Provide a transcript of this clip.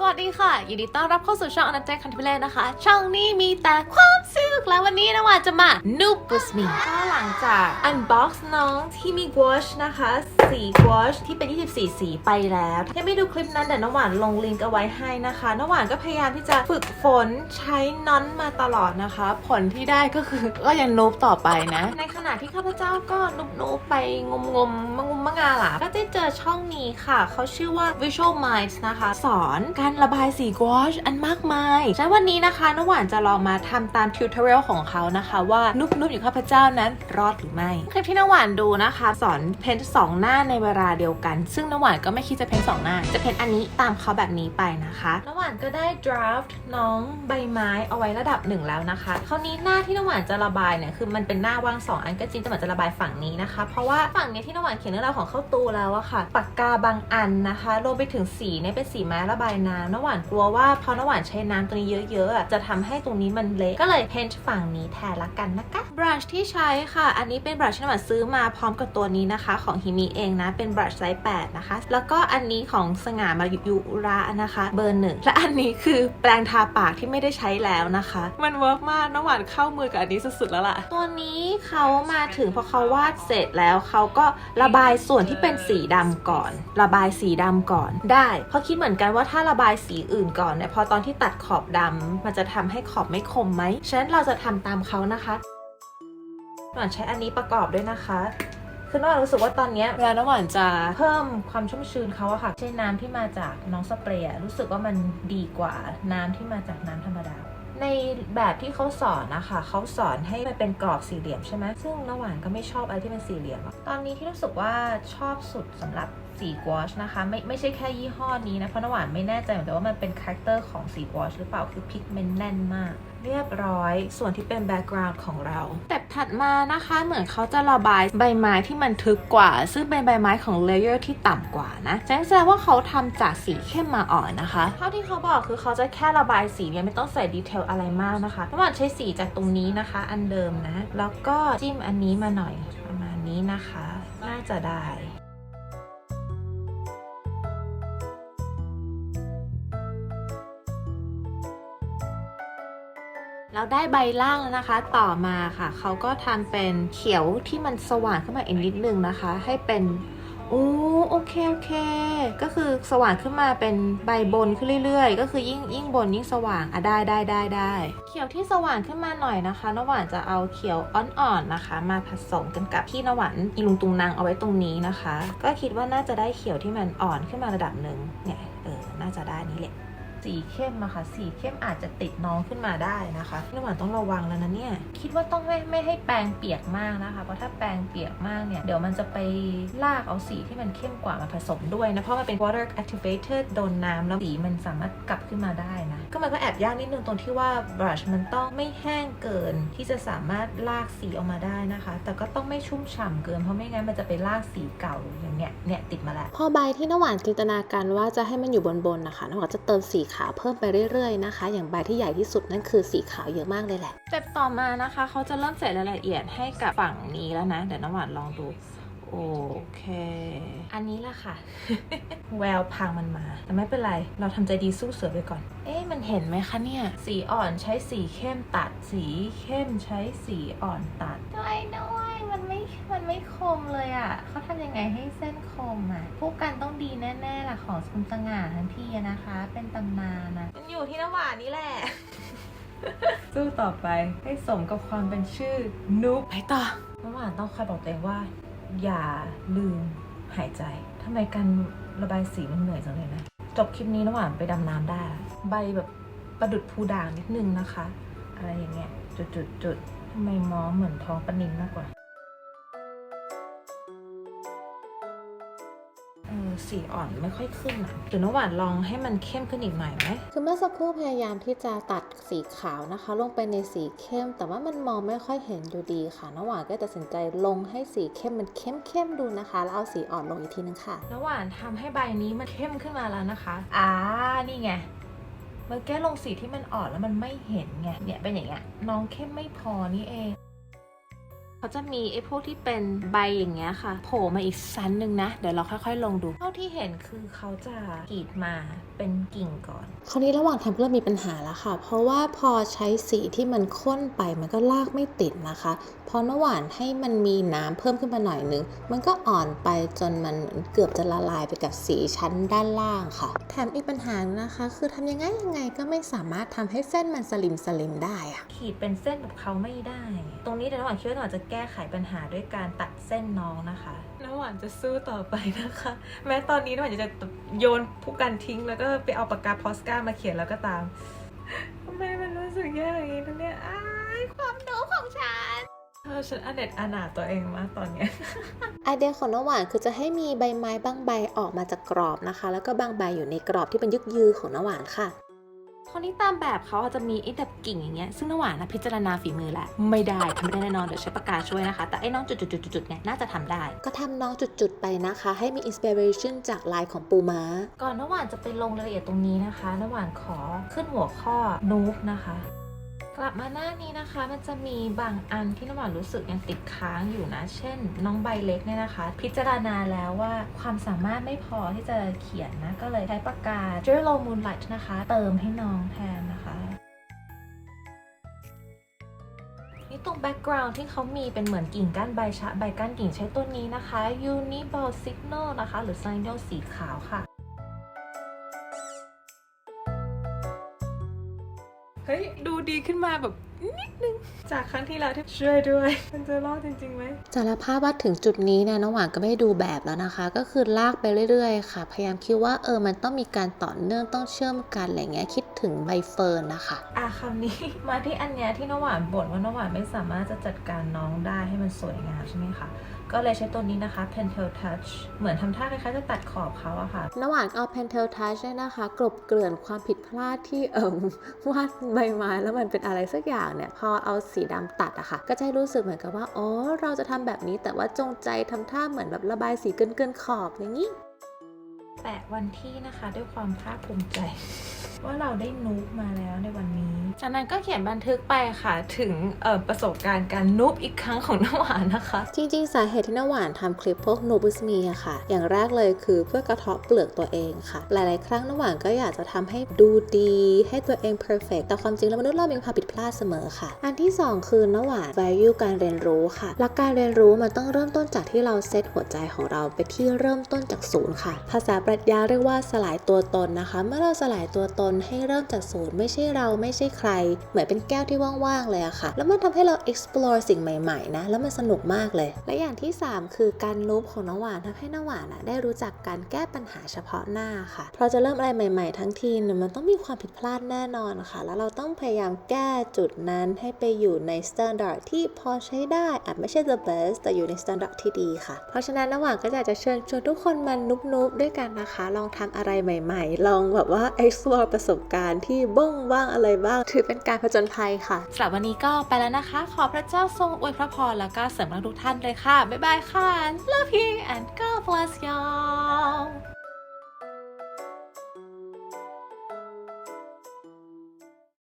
สวัสดีค่ะ ยินดีต้อนรับเข้าสู่ช่องอนันเจคันทิเล่นะคะ ช่องนี้มีแต่ความสุขและวันนี้นะว่าจะมานูบุสมีก็หลังจากอันบ็อกซ์น้องที่มีวอชนะคะ สี gouache ที่เป็น 24 สีไปแล้วยังไม่ดูคลิปนั้นเดี๋ยวน้ำหวานลงลิงก์เอาไว้ให้นะคะน้ำหวานก็พยายามที่จะฝึกฝนใช้น้อนมาตลอดนะคะ ผลที่ได้ก็คือก็ยังนูบต่อไปนะ ในขณะที่ข้าพเจ้าก็นุบนุบๆไปงมงมมงมมงาหล่ะก็ได้เจอช่องนี้ค่ะเขาชื่อว่า Visual Minds นะคะ สอนการระบายสี gouache อันมากมายฉะนั้นวันนี้นะคะน้ำหวานจะลองมาทำตาม tutorial ของเขานะคะ ว่านุบนุบๆอยู่ข้าพเจ้านั้นรอดหรือไม่คลิปที่น้ำหวานดูนะคะ สอนเพ้นท์สองหน้าในเวลาเดียวกัน ซึ่งน้ำหวานก็ไม่คิดจะเพ้นสองหน้า จะเพ้นอันนี้ตามเขาแบบนี้ไปนะคะน้ำหวานก็ได้ draft น้องใบไม้เอาไว้ระดับหนึ่งแล้วนะคะคราวนี้หน้าที่น้ำหวานจะระบายเนี่ยคือมันเป็นหน้าว่างสองอันก็จริงแต่หวานจะระบายฝั่งนี้นะคะ เพราะว่าฝั่งเนี้ยที่น้ำหวานเขียนเรื่องราวของเข้าตูแล้วอะค่ะปากกาบางอันนะคะรวมไปถึงสีเนี่ยเป็นสีไม้ระบายน้ำน้ำหวานกลัวว่าพอน้ำหวานใช้น้ำตัวนี้เยอะๆจะทำให้ตรงนี้มันเละก็เลยเพ้นฝั่งนี้แทนละกันนะคะบรัชที่ใช้ค่ะ อันนี้เป็นบรัชที่น้ำหวานซื้อมาพร้อมกับตัวนี้นะคะ ของฮิมิเองนะ เป็นบรัชไซส์8นะคะ แล้วก็อันนี้ของสง่ามายุระนะคะ เบอร์หนึ่งและอันนี้คือแปรงทาปากที่ไม่ได้ใช้แล้วนะคะ มันเวิร์กมากน้ำหวานเข้ามือกับอันนี้สุดๆแล้วล่ะ ตัวนี้เขามาถึงพอเขาวาดเสร็จแล้วเขาก็ระบายส่วนที่เป็นสีดำก่อน ระบายสีดำก่อน ได้เพราะคิดเหมือนกันว่าถ้าระบายสีอื่นก่อนเนี่ยพอตอนที่ตัดขอบดำมันจะทำให้ขอบไม่คมไหมฉะนั้นเราจะทำตามเขานะคะหวานใช้อันนี้ประกอบด้วยนะคะ คือน้องหวานรู้สึกว่าตอนเนี้ยเวลาน้ำหวานจะเพิ่มความชุ่มชื้นเขาอะค่ะ ใช้น้ำที่มาจากน้องสเปรย์อะรู้สึกว่ามันดีกว่าน้ำที่มาจากน้ำธรรมดา ในแบบที่เขาสอนนะคะเขาสอนให้มันเป็นกรอบสี่เหลี่ยมใช่ไหมซึ่งน้ำหวานก็ไม่ชอบอะไรที่เป็นสี่เหลี่ยมอะตอนนี้ที่รู้สึกว่าชอบสุดสำหรับสีกวอชนะคะไม่ไม่ใช่แค่ยี่ห้อนี้นะเพราะน้ำหวานไม่แน่ใจเหมือนกันว่ามันเป็นคาแรคเตอร์ของสีกวอชหรือเปล่าคือพิกเมนต์แน่นมากเรียบร้อยส่วนที่เป็นแบ็กกราวด์ของเราแต่ถัดมานะคะเหมือนเขาจะระบายใบไม้ที่มันทึบกว่า ซึ่งเป็นใบไม้ของเลเยอร์ที่ต่ำกว่านะแสดงว่าเขาทำจากสีเข้มมาอ่อนนะคะเท่าที่เขาบอกคือเขาจะแค่ระบายสีเนี่ยไม่ต้องใส่ดีเทลอะไรมากนะคะน้ำหวานใช้สีจากตรงนี้นะคะ อันเดิมนะ แล้วก็จิ้มอันนี้มาหน่อยประมาณนี้นะคะ น่าจะได้ แล้วได้ใบล่างแล้วนะคะ ต่อมาค่ะเขาก็ทำเป็นเขียวที่มันสว่างขึ้นมาอีกนิดนึงนะคะ ให้เป็นโอ้โอเคโอเค ก็คือสว่างขึ้นมาเป็นใบบนขึ้นเรื่อยๆ ก็คือยิ่งยิ่งบนยิ่งสว่างอะได้ได้ได้ได้เขียวที่สว่างขึ้นมาหน่อยนะคะน้ำหวานจะเอาเขียวอ่อนๆนะคะ มาผสมกันกับที่น้ำหวานอีลุงตุงนางเอาไว้ตรงนี้นะคะ ก็คิดว่าน่าจะได้เขียวที่มันอ่อนขึ้นมาระดับหนึ่งเนี่ยเออน่าจะได้นี่แหละ สีเข้มอะค่ะ สีเข้มอาจจะติดน้องขึ้นมาได้นะคะน้ำหวานต้องระวังแล้วนะเนี่ย คิดว่าต้องไม่ไม่ให้แปรงเปียกมากนะคะ เพราะถ้าแปรงเปียกมากเนี่ย เดี๋ยวมันจะไปลากเอาสีที่มันเข้มกว่ามาผสมด้วยนะ เพราะมันเป็น water activated โดนน้ำแล้วสีมันสามารถกลับขึ้นมาได้นะ ก็มันก็แอบยากนิดนึงตรงที่ว่า brush มันต้องไม่แห้งเกินที่จะสามารถลากสีออกมาได้นะคะ แต่ก็ต้องไม่ชุ่มฉ่ำเกิน เพราะไม่งั้นมันจะไปลากสีเก่าอย่างเนี้ย เนี่ยติดมาแล้ว พอใบที่น้ำหวานจินตนาการว่าจะให้มันอยู่บนๆนะคะน้ำหวานจะเติมสีขาวเพิ่มไปเรื่อยๆนะคะ อย่างใบที่ใหญ่ที่สุดนั่นคือสีขาวเยอะมากเลยแหละสเต็ปต่อมานะคะเขาจะเริ่มใส่รายละเอียดให้กับฝั่งนี้แล้วนะ เดี๋ยวน้ำหวานลองดูโอเค อันนี้ละค่ะ แววพังมันมา แต่ไม่เป็นไร เราทำใจดีสู้เสือไปก่อน เอ๊ะ มันเห็นไหมคะเนี่ย สีอ่อนใช้สีเข้มตัด สีเข้มใช้สีอ่อนตัดด้วยด้วยมันไม่มันไม่คมเลยอะ่ะเขาทำยังไงให้เส้นคมอะ่ะผู้กันต้องดีแน่ๆล่ะของคุณสง่าทั้งทีอะนะคะ เป็นตำนานนะมันอยู่ที่น้ำหวานนี่แหละ สู้ต่อไปให้สมกับความเป็นชื่อนุ๊กไปต่อน้ำหวานต้องคอยบอกตัวเองว่า อย่าลืมหายใจทำไมการระบายสีมันเหนื่อยจังเลยนะจบคลิปนี้น้ำหวานไปดำน้ำได้ละใบแบบประดุดภูด่างนิดนึงนะคะ อะไรอย่างเงี้ยจุดจุดจุดทำไมมองเหมือนท้องปลานินมากกว่า สีอ่อนไม่ค่อยขึ้นอะเดี๋ยวน้ำหวานลองให้มันเข้มขึ้นอีกหน่อยไหมคือเมื่อสักครู่พยายามที่จะตัดสีขาวนะคะ ลงไปในสีเข้ม แต่ว่ามันมองไม่ค่อยเห็นอยู่ดีค่ะน้ำหวานก็ตัดสินใจลงให้สีเข้มมันเข้มๆดูนะคะ แล้วเอาสีอ่อนลงอีกทีนึงค่ะน้ำหวานทำให้ใบนี้มันเข้มขึ้นมาแล้วนะคะอ่านี่ไงเมื่อแก้ลงสีที่มันอ่อนแล้วมันไม่เห็นไงเนี่ยเป็นอย่างเงี้ยน้องเข้มไม่พอนี่เอง เขาจะมีไอ้พวกที่เป็นใบอย่างเงี้ยค่ะ โผล่มาอีกชั้นหนึ่งนะ เดี๋ยวเราค่อยๆ ลงดู เท่าที่เห็นคือเขาจะกรีดมาเป็นกิ่งก่อน คราวนี้ระหว่างทำก็เริ่มมีปัญหาแล้วค่ะ เพราะว่าพอใช้สีที่มันข้นไปมันก็ลากไม่ติดนะคะเพราะระหว่างให้มันมีน้ำเพิ่มขึ้นมาหน่อยนึง มันก็อ่อนไปจนมันเกือบจะละลายไปกับสีชั้นด้านล่างค่ะ แถมอีกปัญหานะคะ คือทำยังไงยังไงก็ไม่สามารถทำให้เส้นมันสลิมสลิมได้อะขีดเป็นเส้นแบบเขาไม่ได้ ตรงนี้เดี๋ยวน้ำหวานคิดว่าน้ำหวานจะแก้ไขปัญหาด้วยการตัดเส้นน้องนะคะ น้ำหวานจะสู้ต่อไปนะคะ แม้ตอนนี้น้ำหวานจะโยนผู้กันทิ้ง แล้วก็ไปเอาปากกาพอสก้ามาเขียนแล้วก็ตามทำไมมันรู้สึกแย่อย่างนี้ทุกเนี่ยอ้ายความหนูของฉันเออฉันอเด็ดอนาถตัวเองมากตอนเนี้ยไอเดียของน้ำหวานคือจะให้มีใบไม้บางใบออกมาจากกรอบนะคะ แล้วก็บางใบอยู่ในกรอบที่เป็นยึกยือของน้ำหวานค่ะ คนที่ตามแบบเขาอาจจะมีไอ้แบบกิ่งอย่างเงี้ยซึ่งน้ำหวานนะพิจารณาฝีมือแหละไม่ได้ทำไม่ได้แน่นอนเดี๋ยวใช้ปากกาช่วยนะคะ แต่ไอ้น้องจุดๆๆๆเนี่ยน่าจะทำได้ ก็ทำน้องจุดๆไปนะคะ ให้มีอินสปิเรชันจากลายของปูม้า ก่อนน้ำหวานจะไปลงรายละเอียดตรงนี้นะคะน้ำหวานขอขึ้นหัวข้อนูบนะคะ กลับมาหน้านี้นะคะ มันจะมีบางอันที่น้ำหวานรู้สึกยังติดค้างอยู่นะ เช่น น้องใบเล็กเนี่ยนะคะ พิจารณาแล้วว่าความสามารถไม่พอที่จะเขียนนะ ก็เลยใช้ปากกา j e l o Moonlight นะคะ เติมให้น้องแทนนะคะนี่ตรงแบ็กกราวน์ที่เขามีเป็นเหมือนกิ่งก้านใบชะใบก้านกิ่งใช้ตัวนี้นะคะ Uniball Signal นะคะ หรือ Signal สีขาวค่ะ เฮ้ยดูดีขึ้นมาแบบนิดนึง จากครั้งที่แล้วที่ช่วยด้วย มันจะรอดจริงๆไหมสารภาพว่าถึงจุดนี้เนี่ยน้องหวานก็ไม่ได้ดูแบบแล้วนะคะ ก็คือลากไปเรื่อยๆ ค่ะ พยายามคิดว่าเออมันต้องมีการต่อเนื่องต้องเชื่อมกันอะไรเงี้ยคิดถึงใบเฟิร์นนะคะ อะคำนี้ มาที่อันเนี้ยที่น้ำหวานบ่นว่าน้ำหวานไม่สามารถจะจัดการน้องได้ให้มันสวยงามใช่ไหมคะก็เลยใช้ตัวนี้นะคะ Pentel Touch เหมือนทำท่าคล้ายๆจะตัดขอบเขาอะค่ะน้ำหวานเอา Pentel Touch เนี่ยนะคะ กลบเกลื่อนความผิดพลาดที่เอิมวาดใบไม้แล้วมันเป็นอะไรสักอย่างเนี่ยพอเอาสีดำตัดอะค่ะก็จะให้รู้สึกเหมือนกับว่าอ๋อเราจะทำแบบนี้แต่ว่าจงใจทำท่าเหมือนแบบระบายสีเกินๆขอบอย่างนี้ ปะวันที่นะคะด้วยความภาคภูมิใจ ว่าเราได้นูบมาแล้วในวันนี้ จากนั้นก็เขียนบันทึกไปค่ะถึงประสบการณ์การนูบอีกครั้งของน้ำหวานนะคะ จริงๆ สาเหตุที่น้ำหวานทำคลิปพวก n o b u s m e อะค่ะ อย่างแรกเลยคือเพื่อกระเทาะเปลือกตัวเองค่ะ หลายๆ ครั้งน้ำหวานก็อยากจะทำให้ดูดี ให้ตัวเอง perfect แต่ความจริงแล้วมนุษย์เรามีความผิดพลาดเสมอค่ะ อันที่ 2 คือน้ำหวาน value การเรียนรู้ค่ะหลักการเรียนรู้มันต้องเริ่มต้นจากที่เราเซตหัวใจของเราไปที่เริ่มต้นจากศูนย์ค่ะ ภาษาปรัชญาเรียกว่าสลายตัวตนนะคะ เมื่อเราสลายตัวตนให้เริ่มจากศูนย์ไม่ใช่เราไม่ใช่ใคร เหมือนเป็นแก้วที่ว่างๆเลยอะค่ะ แล้วมันทำให้เรา explore สิ่งใหม่ๆนะ แล้วมันสนุกมากเลย และอย่างที่ 3 คือการนูบของน้องหวานทำให้น้องหวานอะได้รู้จักการแก้ปัญหาเฉพาะหน้าค่ะเพราะจะเริ่มอะไรใหม่ ๆ ทั้งทีเนี่ยมันต้องมีความผิดพลาดแน่นอนค่ะ แล้วเราต้องพยายามแก้จุดนั้นให้ไปอยู่ใน standard ที่พอใช้ได้อาจไม่ใช่ the best แต่อยู่ใน standard ที่ดีค่ะ เพราะฉะนั้นน้องหวานก็อยากจะเชิญชวนทุกคนมานุบๆด้วยกันนะคะลองทำอะไรใหม่ ๆ ลองแบบว่า explore ประสบการณ์ที่บ้งว่างอะไรบ้าง ถือเป็นการผจญภัยค่ะสำหรับวันนี้ก็ไปแล้วนะคะ ขอพระเจ้าทรงอวยพระพรแล้วก็เสริมรักทุกท่านเลยค่ะ บ๊ายบายค่ะ Love you and God bless y'all